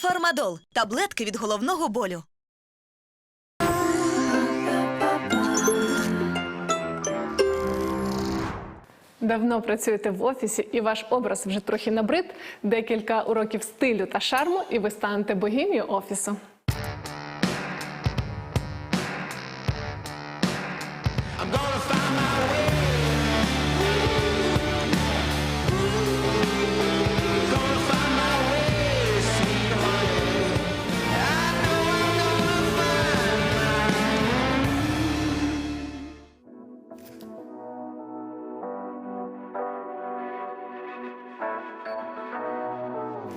Фармадол таблетки від головного болю. Давно працюєте в офісі, і ваш образ вже трохи набрид. Декілька уроків стилю та шарму, і ви станете богинею офісу.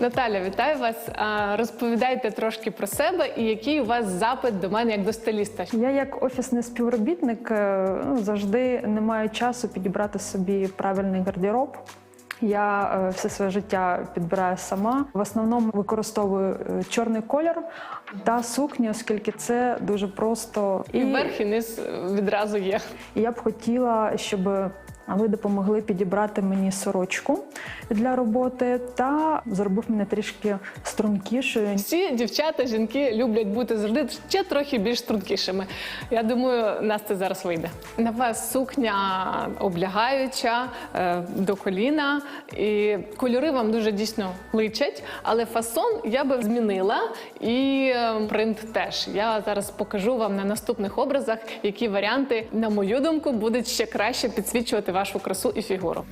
Наталя, вітаю вас. Розповідайте трошки про себе і який у вас запит до мене як до стиліста. Я як офісний співробітник е, ну, завжди не маю часу підібрати собі правильний гардероб. Я е, все своє життя підбираю сама. В основному використовую е, чорний колір та сукню, оскільки це дуже просто. І верх і низ відразу є. і я б хотіла, щоб ви допомогли підібрати мені сорочку для роботи та зробив мене трішки стрункішою. Всі дівчата, жінки люблять бути завжди ще трохи більш стрункішими. Я думаю, нас це зараз вийде. На вас сукня облягаюча е, до коліна, і кольори вам дуже дійсно личать, але фасон я би змінила і е, принт теж. Я зараз покажу вам на наступних образах, які варіанти, на мою думку, будуть ще краще підсвічувати вашу красу і фігуру.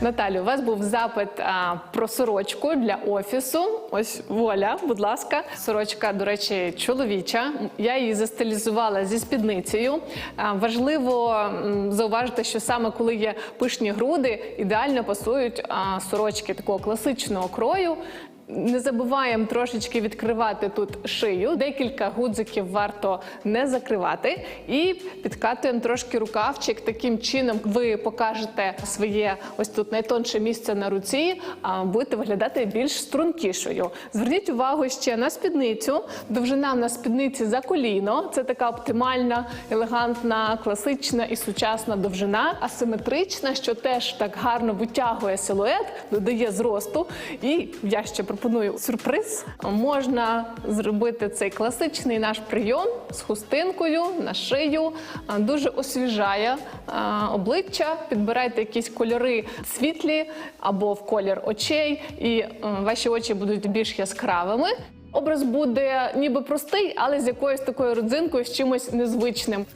Наталю, у вас був запит а, про сорочку для офісу. Ось воля, будь ласка. Сорочка, до речі, чоловіча. Я її застилізувала зі спідницею. А, важливо м, зауважити, що саме коли є пишні груди, ідеально пасують а, сорочки такого класичного крою. Не забуваємо трошечки відкривати тут шию. Декілька гудзиків варто не закривати. І підкатуємо трошки рукавчик. Таким чином ви покажете своє ось тут найтонше місце на руці, а будете виглядати більш стрункішою. Зверніть увагу ще на спідницю. Довжина на спідниці за коліно. Це така оптимальна, елегантна, класична і сучасна довжина, асиметрична, що теж так гарно витягує силует, додає зросту. І я ще пропоную сюрприз. Можна зробити цей класичний наш прийом з хустинкою на шию. Дуже освіжає обличчя. Підбирайте якісь кольори світлі або в колір очей, і ваші очі будуть більш яскравими. Образ буде ніби простий, але з якоюсь такою родзинкою, з чимось незвичним.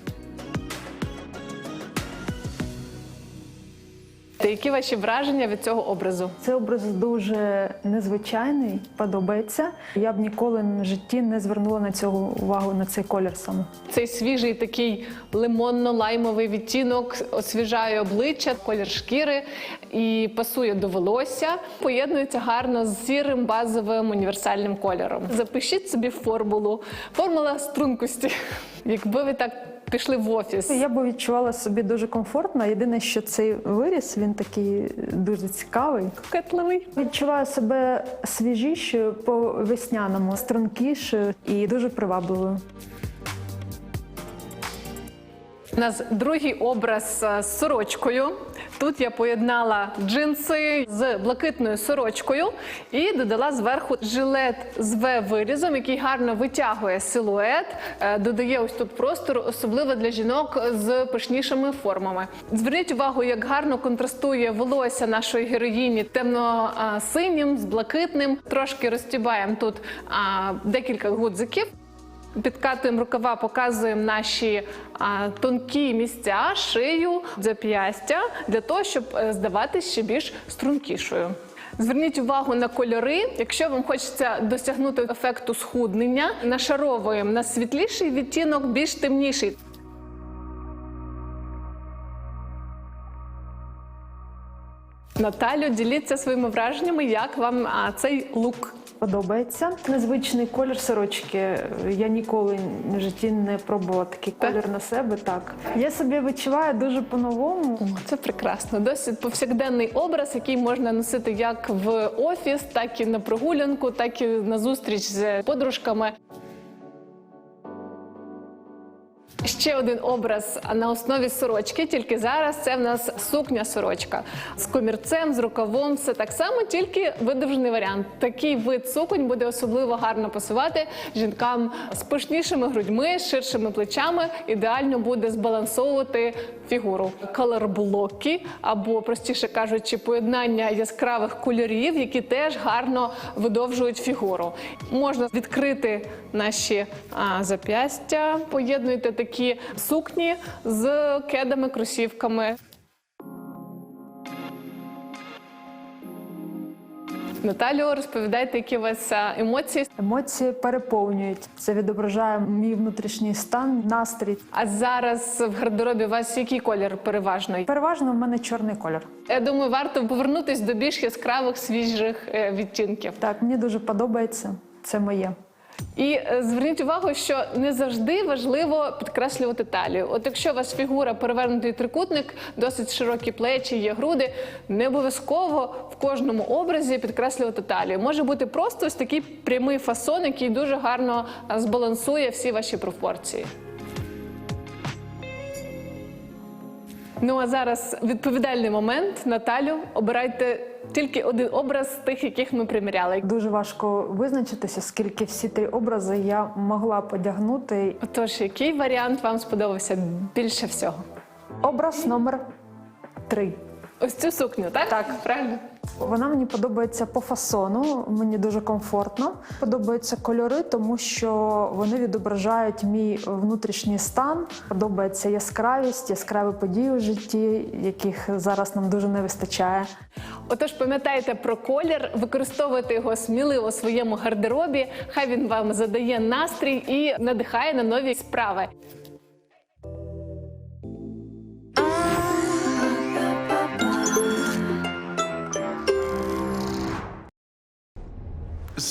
Які ваші враження від цього образу? Цей образ дуже незвичайний, подобається. Я б ніколи в житті не звернула на цього увагу на цей колір саме. Цей свіжий такий лимонно-лаймовий відтінок освіжає обличчя, колір шкіри і пасує до волосся. Поєднується гарно з сірим базовим універсальним кольором. Запишіть собі формулу. Формула стрункості. Якби ви так пішли в офіс. Я б відчувала собі дуже комфортно. Єдине, що цей виріс він такий дуже цікавий. Кукетливий. Відчуваю себе свіжішою по весняному, стрункішою і дуже привабливою. У нас другий образ е, з сорочкою. Тут я поєднала джинси з блакитною сорочкою і додала зверху жилет з В-вирізом, який гарно витягує силует, е, додає ось тут простору, особливо для жінок з пишнішими формами. Зверніть увагу, як гарно контрастує волосся нашої героїні темно-синім з блакитним. Трошки розтібаємо тут декілька гудзиків. Підкатуємо рукава, показуємо наші а, тонкі місця, шию, зап'ястя для того, щоб е, здаватися ще більш стрункішою. Зверніть увагу на кольори. Якщо вам хочеться досягнути ефекту схуднення, нашаровуємо на світліший відтінок, більш темніший. Наталю, діліться своїми враженнями, як вам а, цей лук. Подобається незвичний колір сорочки. Я ніколи в житті не пробувала такий Так? колір на себе. Так я собі відчуваю дуже по-новому. О, Це прекрасно. Досить повсякденний образ, який можна носити як в офіс, так і на прогулянку, так і на зустріч з подружками. Ще один образ на основі сорочки, тільки зараз це в нас сукня сорочка з комірцем, з рукавом. Все так само, тільки видовжений варіант. Такий вид суконь буде особливо гарно пасувати жінкам з пишнішими грудьми, ширшими плечами. Ідеально буде збалансовувати фігуру. Колорблоки, або простіше кажучи, поєднання яскравих кольорів, які теж гарно видовжують фігуру. Можна відкрити наші а, зап'ястя, поєднуйте такі сукні з кедами, кросівками. Наталю, розповідайте, які у вас емоції. Емоції переповнюють. Це відображає мій внутрішній стан, настрій. А зараз в гардеробі у вас який колір переважно? Переважно в мене чорний колір. Я думаю, варто повернутись до більш яскравих свіжих е, відтінків. Так, мені дуже подобається. Це моє. І е, зверніть увагу, що не завжди важливо підкреслювати талію. От якщо у вас фігура перевернутий трикутник, досить широкі плечі, є груди, не обов'язково в кожному образі підкреслювати талію. Може бути просто ось такий прямий фасон, який дуже гарно е, збалансує всі ваші пропорції. Ну а зараз відповідальний момент. Наталю, обирайте тільки один образ з тих, яких ми приміряли. Дуже важко визначитися, скільки всі три образи я могла подягнути. Отож, який варіант вам сподобався більше всього? Образ номер три. Ось цю сукню, так? Так. правильно. Вона мені подобається по фасону, мені дуже комфортно. Подобаються кольори, тому що вони відображають мій внутрішній стан. Подобається яскравість, яскраві події у житті, яких зараз нам дуже не вистачає. Отож, пам'ятайте про колір, використовуйте його сміливо у своєму гардеробі. Хай він вам задає настрій і надихає на нові справи.